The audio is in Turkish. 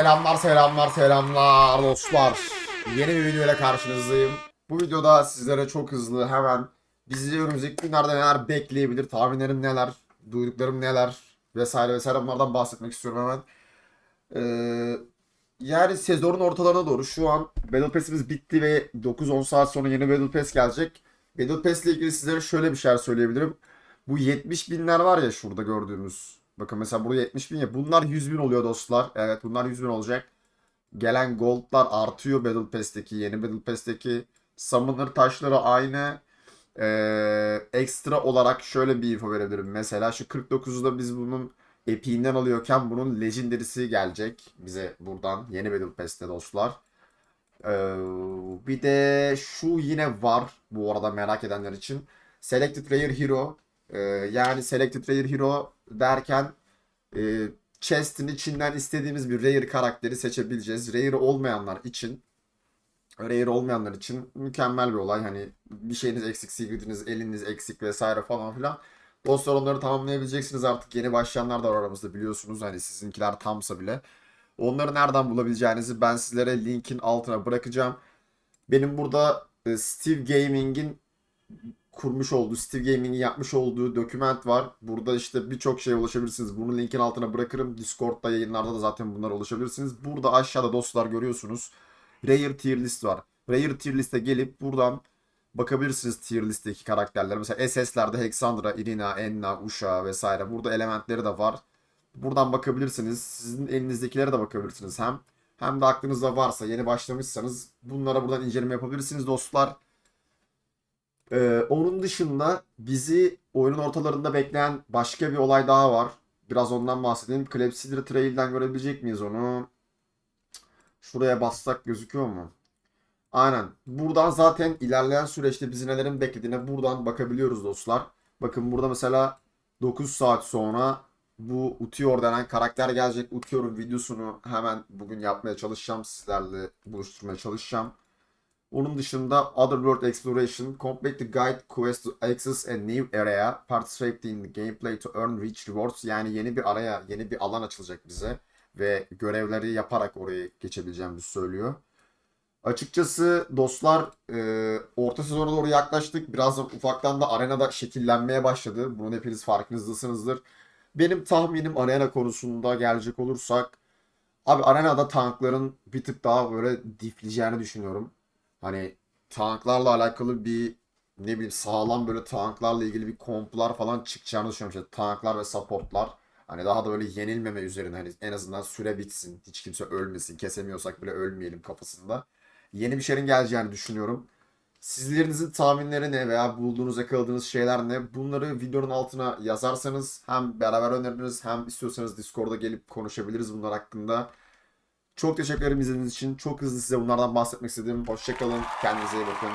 Selamlar selamlar selamlar dostlar. Yeni bir video ile karşınızdayım. Bu videoda sizlere çok hızlı hemen bizi önümüzdeki günlerde neler bekleyebilir, tahminlerim neler, duyduklarım neler vesaire vesaire bunlardan bahsetmek istiyorum hemen. Ee, yani sezonun ortalarına doğru şu an Battle Pass'imiz bitti ve 9-10 saat sonra yeni Battle Pass gelecek. Battle Pass ile ilgili sizlere şöyle bir şeyler söyleyebilirim. Bu 70 binler var ya şurada gördüğümüz. Bakın mesela burada 70 bin ya. Bunlar 100 bin oluyor dostlar. Evet bunlar 100 bin olacak. Gelen goldlar artıyor Battle Pass'teki. Yeni Battle Pass'teki. Summoner taşları aynı. Ee, ekstra olarak şöyle bir info verebilirim. Mesela şu 49'da biz bunun Epic'inden alıyorken bunun Legendary'si gelecek bize buradan. Yeni Battle Pass'te dostlar. Ee, bir de şu yine var bu arada merak edenler için. Selected Rare Hero. Ee, yani Selected Rare Hero derken e, chest'in içinden istediğimiz bir Rare karakteri seçebileceğiz. Rare olmayanlar için Rare olmayanlar için mükemmel bir olay. Hani bir şeyiniz eksik, secretiniz, eliniz eksik vesaire falan filan. Dostlar onları tamamlayabileceksiniz artık. Yeni başlayanlar da var aramızda biliyorsunuz. Hani sizinkiler tamsa bile. Onları nereden bulabileceğinizi ben sizlere linkin altına bırakacağım. Benim burada e, Steve Gaming'in kurmuş olduğu, Steve Gaming'in yapmış olduğu doküment var. Burada işte birçok şeye ulaşabilirsiniz. Bunu linkin altına bırakırım. Discord'da yayınlarda da zaten bunlara ulaşabilirsiniz. Burada aşağıda dostlar görüyorsunuz. Rare tier list var. Rare tier liste gelip buradan bakabilirsiniz tier listteki karakterlere. Mesela SS'lerde Hexandra, Irina, Enna, Usha vesaire. Burada elementleri de var. Buradan bakabilirsiniz. Sizin elinizdekilere de bakabilirsiniz hem. Hem de aklınızda varsa yeni başlamışsanız bunlara buradan inceleme yapabilirsiniz dostlar. Ee, onun dışında bizi oyunun ortalarında bekleyen başka bir olay daha var. Biraz ondan bahsedeyim. Clepsydra Trail'den görebilecek miyiz onu? Şuraya bassak gözüküyor mu? Aynen. Buradan zaten ilerleyen süreçte bizi nelerin beklediğine buradan bakabiliyoruz dostlar. Bakın burada mesela 9 saat sonra bu Utior denen karakter gelecek. Utior'un videosunu hemen bugün yapmaya çalışacağım. Sizlerle buluşturmaya çalışacağım. Onun dışında Otherworld Exploration, complete the guide quest to access a new area, participate in the gameplay to earn rich rewards. Yani yeni bir araya, yeni bir alan açılacak bize ve görevleri yaparak oraya geçebileceğimizi söylüyor. Açıkçası dostlar e, orta sezona doğru yaklaştık. Biraz da ufaktan da arenada şekillenmeye başladı. Bunun hepiniz farkınızdasınızdır. Benim tahminim arena konusunda gelecek olursak abi arenada tankların bir tık daha böyle difleyeceğini düşünüyorum. Hani tanklarla alakalı bir ne bileyim sağlam böyle tanklarla ilgili bir komplar falan çıkacağını düşünüyorum. İşte tanklar ve supportlar. Hani daha da böyle yenilmeme üzerine hani en azından süre bitsin. Hiç kimse ölmesin. Kesemiyorsak bile ölmeyelim kafasında. Yeni bir şeylerin geleceğini düşünüyorum. Sizlerinizin tahminleri ne veya bulduğunuz yakaladığınız şeyler ne? Bunları videonun altına yazarsanız hem beraber öneririz hem istiyorsanız Discord'a gelip konuşabiliriz bunlar hakkında. Çok teşekkür ederim izlediğiniz için. Çok hızlı size bunlardan bahsetmek istedim. Hoşçakalın. Kendinize iyi bakın.